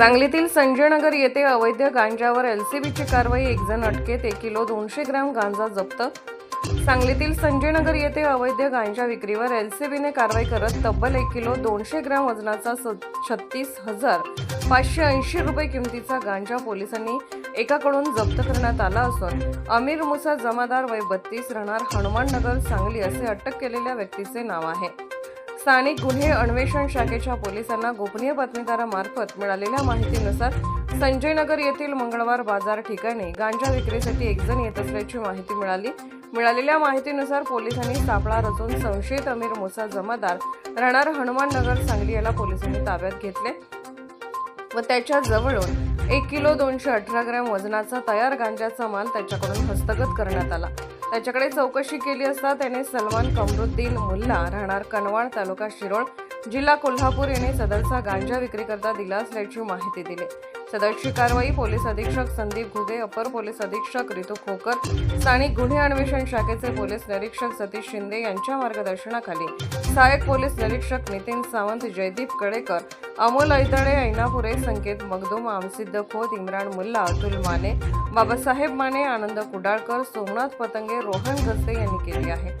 सांगलीतील संजयनगर येथे अवैध गांजावर एलसीबीची कारवाई एक जण अटकेत एक किलो दोनशे ग्रॅम गांजा जप्त. सांगलीतील संजयनगर येथे अवैध गांजा विक्रीवर एलसीबीने कारवाई करत तब्बल एक किलो दोनशे ग्रॅम वजनाचा छत्तीस हजार पाचशे ऐंशी रुपये किमतीचा गांजा पोलिसांनी एकाकडून जप्त करण्यात आला असून अमीर मुसा जमादार वय बत्तीस राहणार हनुमाननगर सांगली असे अटक केलेल्या व्यक्तीचे नाव आहे. स्थानिक गुन्हे अन्वेषण शाखेच्या पोलिसांना गोपनीय बातमीदारामार्फत मिळालेल्या माहितीनुसार संजयनगर येथील मंगळवार बाजार ठिकाणी गांजा विक्रीसाठी एकजण येत असल्याची माहिती मिळाली. मिळालेल्या माहितीनुसार पोलिसांनी सापळा रचून संशयित अमीर मुसा जमादार राहणार हनुमाननगर सांगली याला पोलिसांनी ताब्यात घेतले व त्याच्या जवळून एक किलो दोनशे अठरा ग्रॅम वजनाचा तयार गांजाचा माल त्याच्याकडून हस्तगत करण्यात आला. त्याच्याकडे चौकशी केली असता त्याने सलमान कमरुद्दीन मुल्ला राहणार कनवाड तालुका शिरोळ जिल्हा कोल्हापूर यांनी सदरचा गांजा विक्रीकरता दिला असल्याची माहिती दिली. सदरची कारवाई पोलीस अधीक्षक संदीप घुगे अपर पोलीस अधीक्षक रितू खोकर स्थानिक गुन्हे अन्वेषण शाखेचे पोलीस निरीक्षक सतीश शिंदे यांच्या मार्गदर्शनाखाली सहाय्यक पोलीस निरीक्षक नितीन सावंत जयदीप कडेकर अमोल ऐतळे ऐनापुरे संकेत मगदूम आमसिद्ध खोत इम्रान मुल्ला अतुल माने बाबासाहेब माने आनंद कुडाळकर सोमनाथ पतंगे रोहन गस्ते यांनी केली आहे.